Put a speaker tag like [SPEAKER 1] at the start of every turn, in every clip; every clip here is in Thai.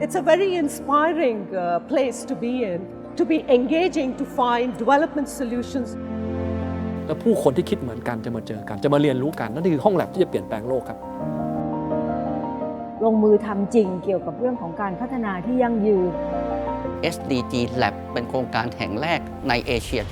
[SPEAKER 1] It's a very inspiring uh, place to be in, to be engaging to find development solutions
[SPEAKER 2] แล้วผู้คนที่คิดเหมือนกันจะมาเจอกัน จะมาเรียนรู้กัน นั่นคือห้องแลบที่จะเปลี่ยนแปลงโลกครับ
[SPEAKER 3] ลงมือทำจริงเกี่ยวกับเรื่องของการพัฒนาที่ยั่งยืน
[SPEAKER 4] SDG Lab เป็นโครงการแห่งแรกในเอเชีย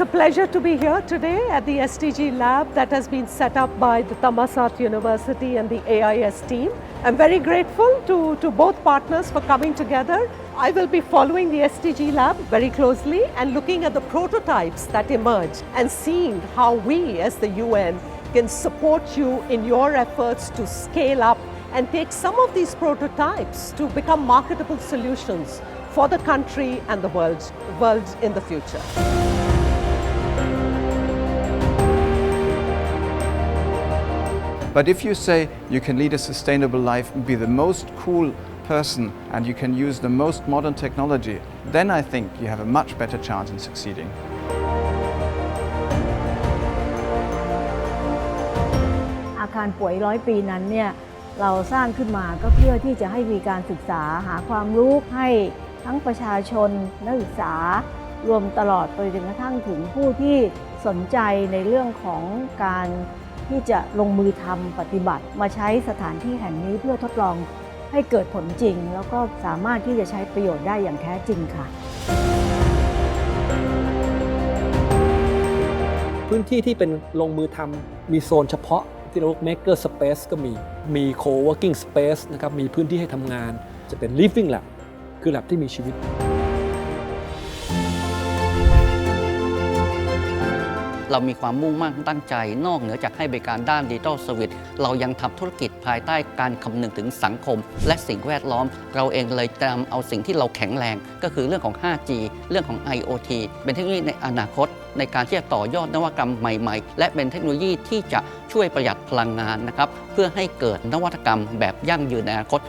[SPEAKER 1] It's a pleasure to be here today at the SDG lab that has been set up by the Tamasat University and the AIS team. I'm very grateful to, to both partners for coming together. I will be following the SDG lab very closely and looking at the prototypes that emerge and seeing how we as the UN can support you in your efforts to scale up and take some of these prototypes to become marketable solutions for the country and the world, world in the future.
[SPEAKER 5] But if you say you can lead a sustainable life be the most cool person and you can use the most modern technology, then I think you have a much better chance in succeeding.
[SPEAKER 3] อาคารป่วยร้อยปีนั้นเนี่ยเราสร้างขึ้นมาก็เพื่อที่จะให้มีการศึกษาหาความรู้ให้ทั้งประชาชนนักศึกษารวมตลอดไปจนกระทั่งถึงผู้ที่สนใจในเรื่องของการ ที่จะลงมือทำปฏิบัติ มาใช้สถานที่แห่งนี้เพื่อทดลองให้เกิดผลจริง แล้วก็สามารถที่จะใช้ประโยชน์ได้อย่างแท้จริงค่ะ
[SPEAKER 2] พื้นที่ที่เป็นลงมือทำมีโซนเฉพาะที่เราเรียก maker space ก็มี มี co-working space นะครับ มีพื้นที่ให้ทำงาน จะเป็น living lab คือ lab ที่มีชีวิต
[SPEAKER 4] เรามีความมุ่งมั่นตั้งใจ นอกเหนือจากให้บริการด้านดิจิทัลสวิตเรายังทำธุรกิจภายใต้การคำนึงถึงสังคม และสิ่งแวดล้อม เราเองเลยนำเอาสิ่งที่เราแข็งแรง ก็คือเรื่องของ 5G เรื่องของ IoT เป็นเทคโนโลยีในอนาคต ในการที่จะต่อยอดนวัตกรรมใหม่ ๆ และเป็นเทคโนโลยีที่จะช่วยประหยัดพลังงานนะครับเพื่อให้เกิดนวัตกรรมแบบยั่งยืนในอนาคต